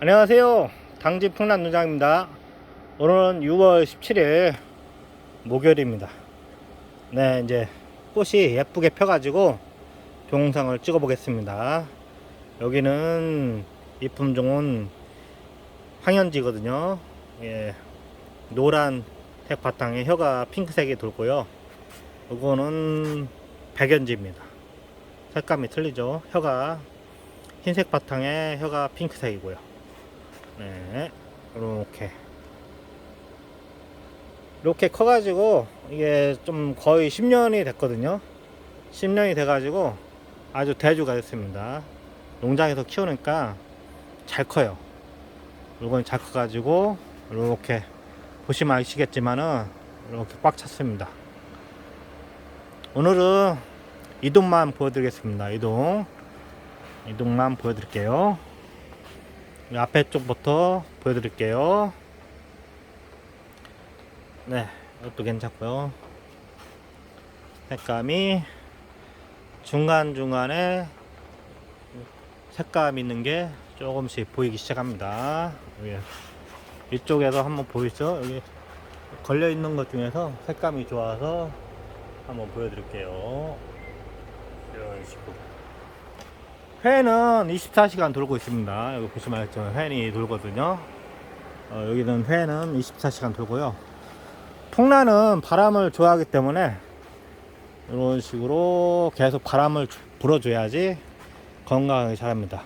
안녕하세요. 당진 풍란 농장입니다. 오늘은 6월 17일 목요일입니다. 네, 이제 꽃이 예쁘게 펴 가지고 동영상을 찍어 보겠습니다. 여기는 이 품종은 황현지거든요. 예, 노란 색 바탕에 혀가 핑크색이 돌고요. 이거는 백연지입니다. 색감이 틀리죠. 혀가 흰색 바탕에 혀가 핑크색이고요. 네, 이렇게 이렇게 커가지고 이게 좀 거의 10년이 됐거든요. 10년이 돼가지고 아주 대주가 됐습니다. 농장에서 키우니까 잘 커요. 이건 잘 커가지고 이렇게 보시면 아시겠지만은 이렇게 꽉 찼습니다. 오늘은 이동만 보여드리겠습니다. 이동. 이동만 보여드릴게요. 이 앞에 쪽부터 보여드릴게요. 네, 이것도 괜찮고요. 색감이 중간중간에 색감 있는 게 조금씩 보이기 시작합니다. 여기 이쪽에서 한번 보이죠? 여기 걸려 있는 것 중에서 색감이 좋아서 한번 보여드릴게요. 이런 식으로. 회는 24시간 돌고 있습니다. 여기 보시면 알죠? 회이 돌거든요. 어, 여기는 회는 24시간 돌고요. 통나는 바람을 좋아하기 때문에 이런 식으로 계속 바람을 주- 불어줘야지 건강하게 자랍니다.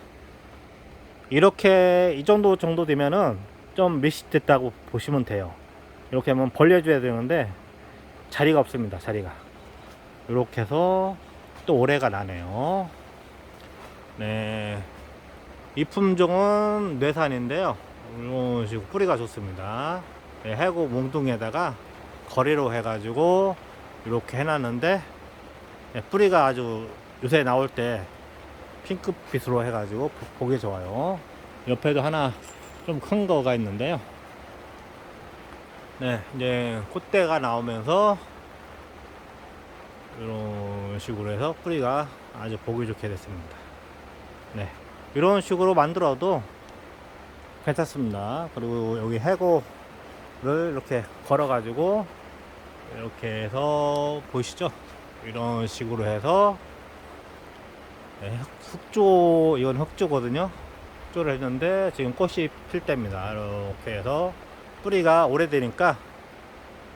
이렇게 이 정도 정도 되면은 좀 밀식됐다고 보시면 돼요. 이렇게 하면 벌려줘야 되는데 자리가 없습니다. 자리가 이렇게 해서 또 오래가 나네요. 네, 이 품종은 뇌산인데요. 이런 식으로 뿌리가 좋습니다. 네, 해고 몽둥이에다가 거리로 해가지고 이렇게 해놨는데 네, 뿌리가 아주 요새 나올 때 핑크빛으로 해가지고 보- 보기 좋아요. 옆에도 하나 좀 큰 거가 있는데요. 네, 이제 콧대가 나오면서 이런 식으로 해서 뿌리가 아주 보기 좋게 됐습니다. 네, 이런 식으로 만들어도 괜찮습니다. 그리고 여기 해고를 이렇게 걸어가지고 이렇게 해서 보이시죠? 이런 식으로 해서 네, 흑- 흑조 이건 흑조거든요. 흑조를 했는데 지금 꽃이 필 때입니다. 이렇게 해서 뿌리가 오래되니까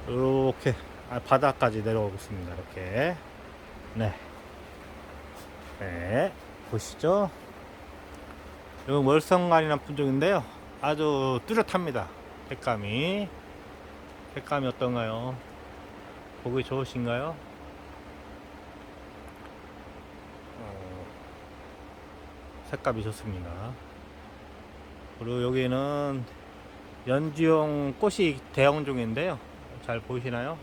이렇게 아, 바닥까지 내려오고 있습니다. 이렇게 네, 네 보시죠. 이건 월성간이라는 품종인데요. 아주 뚜렷합니다. 색감이 색감이 어떤가요? 보기 좋으신가요? 어, 색감이 좋습니다. 그리고 여기는 연지용 꽃이 대형종인데요. 잘 보이시나요?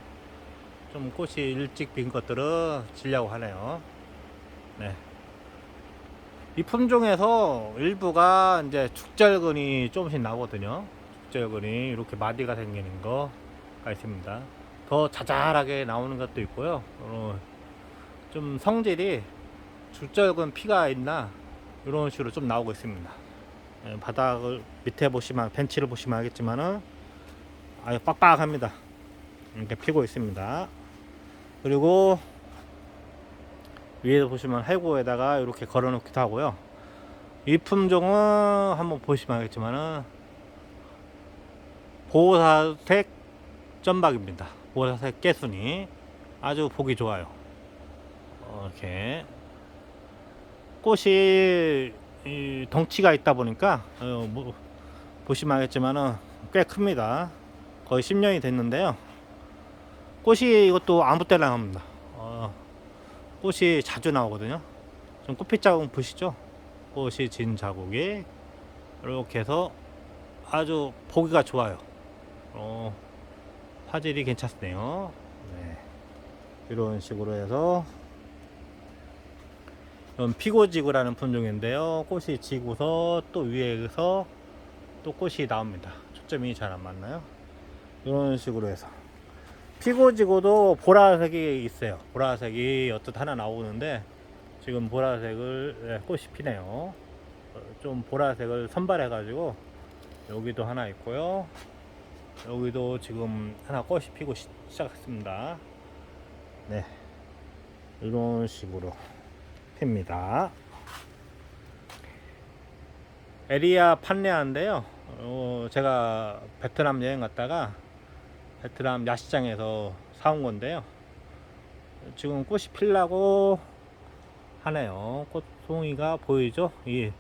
좀 꽃이 일찍 핀 것들은 질려고 하네요. 네. 이 품종에서 일부가 이제 축절근이 조금씩 나거든요. 축절근이 이렇게 마디가 생기는 거가 있습니다. 더 자잘하게 나오는 것도 있고요. 어, 좀 성질이 축절근 피가 있나 이런 식으로 좀 나오고 있습니다. 예, 바닥을 밑에 보시면 벤치를 보시면 알겠지만은 아주 빡빡합니다. 이렇게 피고 있습니다. 그리고 위에 보시면 해고에다가 이렇게 걸어 놓기도 하고요. 이 품종은 한번 보시면 알겠지만은 보호사색 점박입니다. 보호사색 깨순이 아주 보기 좋아요. 어, 이렇게 꽃이 이 덩치가 있다 보니까 어, 뭐, 보시면 알겠지만은 꽤 큽니다. 거의 10년이 됐는데요. 꽃이 이것도 아무 때나 나옵니다. 어, 꽃이 자주 나오거든요. 좀 꽃빛 자국 보시죠? 꽃이 진 자국이 이렇게 해서 아주 보기가 좋아요. 어, 화질이 괜찮네요. 네. 이런 식으로 해서 이건 피고지구라는 품종인데요. 꽃이 지고서 또 위에서 또 꽃이 나옵니다. 초점이 잘 안 맞나요? 이런 식으로 해서 피고 지고도 보라색이 있어요. 보라색이 어떻 하나 나오는데 지금 보라색을 네, 꽃이 피네요. 좀 보라색을 선발해 가지고 여기도 하나 있고요. 여기도 지금 하나 꽃이 피고 시- 시작했습니다. 네, 이런 식으로 핍니다. 에리아 판레아인데요. 어, 제가 베트남 여행 갔다가 베트남 야시장에서 사온 건데요. 지금 꽃이 필라고 하네요. 꽃송이가 보이죠? 이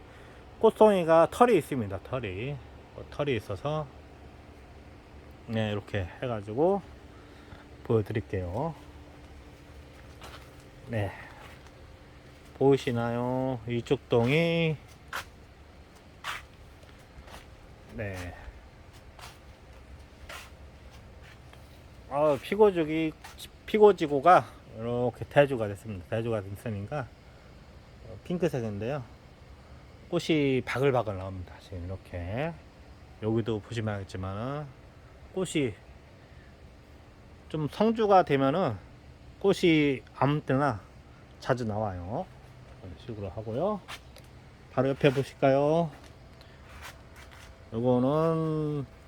꽃송이가 털이 있습니다. 털이 어, 털이 있어서 네 이렇게 해가지고 보여드릴게요. 네 보이시나요? 이쪽 동이 네. 아, 피고지기, 피고지고가 이렇게 대주가 됐습니다. 대주가 됐으니까 어, 핑크색인데요. 꽃이 바글바글 나옵니다. 지금 이렇게 여기도 보시면 알겠지만 꽃이 좀 성주가 되면은 꽃이 아무 때나 자주 나와요. 이런 식으로 하고요. 바로 옆에 보실까요? 요거는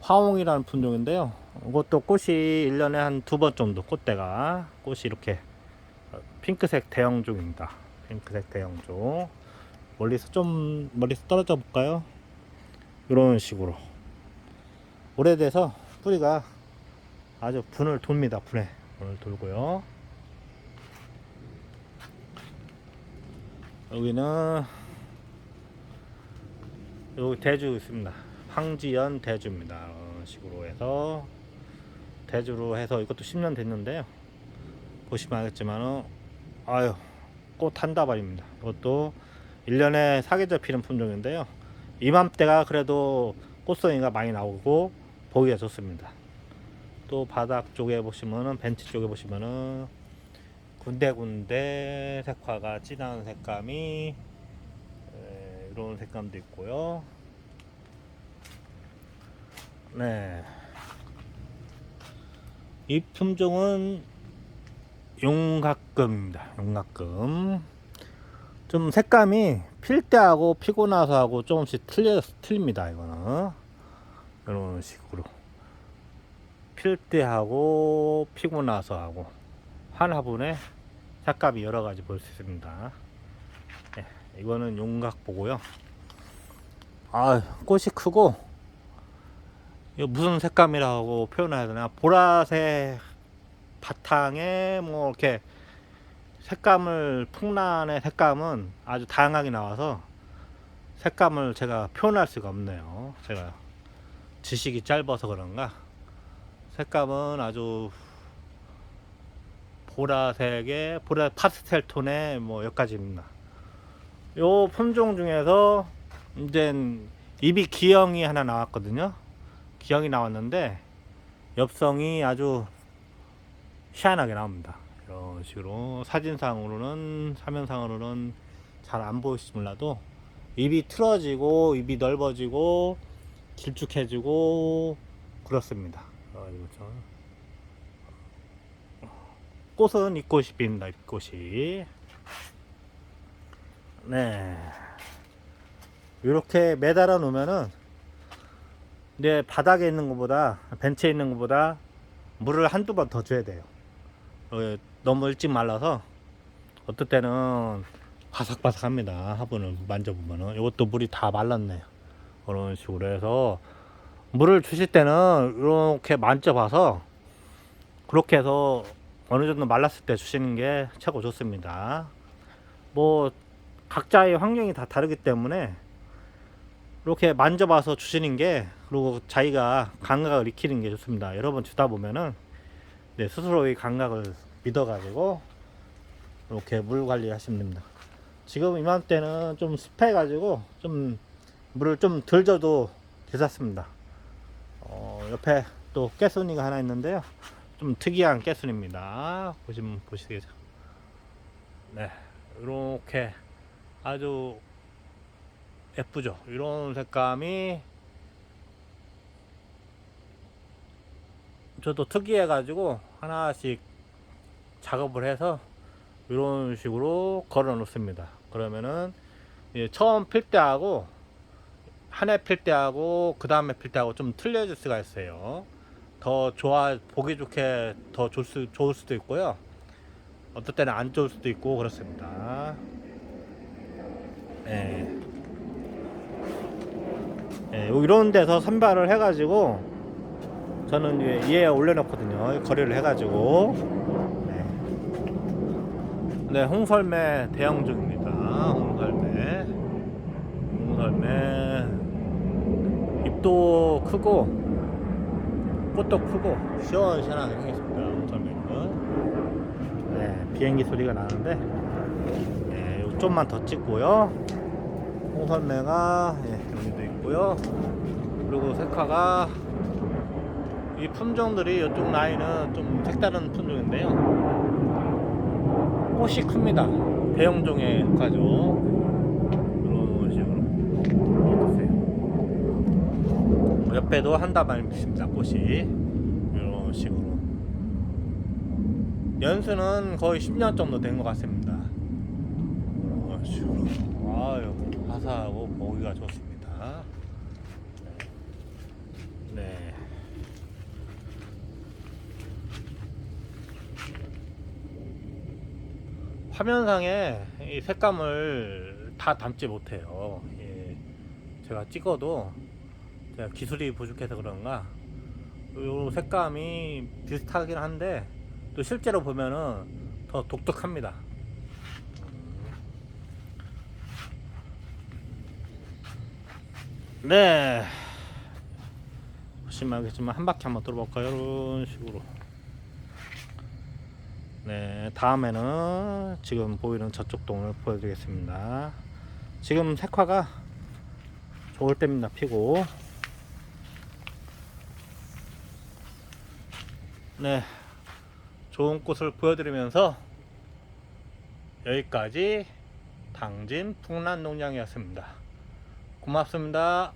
화홍이라는 품종인데요. 이것도 꽃이 1년에 한 두 번 정도 꽃대가 꽃이 이렇게 핑크색 대형종입니다. 핑크색 대형종. 멀리서 좀 멀리서 떨어져 볼까요? 이런 식으로 오래돼서 뿌리가 아주 분을 돕니다. 분에 분을 돌고요. 여기는 여기 대주 있습니다. 황지연 대주입니다. 이런 식으로 해서 대주로 해서 이것도 10년 됐는데요. 보시면 알겠지만은 아유 꽃 한 다발입니다. 이것도 1년에 사계절 피는 품종인데요. 이맘때가 그래도 꽃송이가 많이 나오고 보기가 좋습니다. 또 바닥 쪽에 보시면은 벤치 쪽에 보시면은 군데군데 색화가 진한 색감이 에, 이런 색감도 있고요. 네. 이 품종은 용각금입니다. 용각금. 좀 색감이 필 때하고 피고 나서 하고 조금씩 틀려, 틀립니다. 이거는. 이런 식으로. 필 때하고 피고 나서 하고 한 화분에 색감이 여러 가지 볼 수 있습니다. 네, 이거는 용각 보고요. 아, 꽃이 크고 이거 무슨 색감이라고 표현해야 되나? 보라색 바탕에 뭐 이렇게 색감을 풍란의 색감은 아주 다양하게 나와서 색감을 제가 표현할 수가 없네요. 제가 지식이 짧아서 그런가 색감은 아주 보라색에 보라 파스텔 톤의 뭐 여기까지입니다. 요 품종 중에서 이제 입이 기형이 하나 나왔거든요. 기형이 나왔는데 엽성이 아주 희한하게 나옵니다. 이런 식으로 사진상으로는 사면상으로는 잘 안 보일지 몰라도 입이 틀어지고 입이 넓어지고 길쭉해지고 그렇습니다. 좀. 꽃은 잎꽃이 핍니다. 잎꽃이. 네. 이렇게 매달아 놓으면은 이제 바닥에 있는 것보다 벤치에 있는 것보다 물을 한두 번 더 줘야 돼요. 어, 너무 일찍 말라서 어떨 때는 바삭바삭합니다. 화분을 만져보면은 이것도 물이 다 말랐네요. 그런 식으로 해서 물을 주실 때는 이렇게 만져봐서 그렇게 해서 어느 정도 말랐을 때 주시는 게 최고 좋습니다. 뭐 각자의 환경이 다 다르기 때문에 이렇게 만져봐서 주시는 게 그리고 자기가 감각을 익히는 게 좋습니다. 여러 번 주다 보면은 네, 스스로의 감각을 믿어가지고 이렇게 물 관리하시면 됩니다. 지금 이맘때는 좀 습해가지고 좀 물을 좀 덜 줘도 괜찮습니다. 어, 옆에 또 깨순이가 하나 있는데요. 좀 특이한 깨순입니다. 보시면 보시겠죠. 네, 이렇게 아주 예쁘죠. 이런 색감이 저도 특이해가지고 하나씩 작업을 해서 이런 식으로 걸어 놓습니다. 그러면은 예, 처음 필 때하고 한 해 필 때하고 그 다음에 필 때하고 좀 틀려질 수가 있어요. 더 좋아 보기 좋게 더 좋을, 수, 좋을 수도 있고요. 어떨 때는 안 좋을 수도 있고 그렇습니다. 예. 예, 이런 데서 선발을 해가지고 저는 위에 올려놓거든요. 거리를 해가지고. 네. 네, 홍설매 대형 중입니다. 홍설매. 홍설매. 잎도 크고, 꽃도 크고, 시원시원하게 생겼습니다. 홍설매는. 네, 비행기 소리가 나는데, 네, 요 좀만 더 찍고요. 홍설매가, 예, 여기도 있고요. 그리고 색화가, 이 품종들이 이쪽 라인은 좀 색다른 품종인데요. 꽃이 큽니다. 대형종에 가죠. 옆에도 한 다발 있습니다. 꽃이. 이런 식으로. 연수는 거의 10년 정도 된 것 같습니다. 이런 식으로. 아유, 화사하고 보기가 좋습니다. 네. 화면상에 이 색감을 다 담지 못해요. 예. 제가 찍어도 제가 기술이 부족해서 그런가 요 색감이 비슷하긴 한데 또 실제로 보면은 더 독특합니다. 네. 보시면 알겠지만 한 바퀴 한번 돌아볼까요? 이런 식으로. 네, 다음에는 지금 보이는 저쪽 동을 보여드리겠습니다. 지금 색화가 좋을 때입니다. 피고. 네, 좋은 꽃을 보여드리면서 여기까지 당진 풍란 농장이었습니다. 고맙습니다.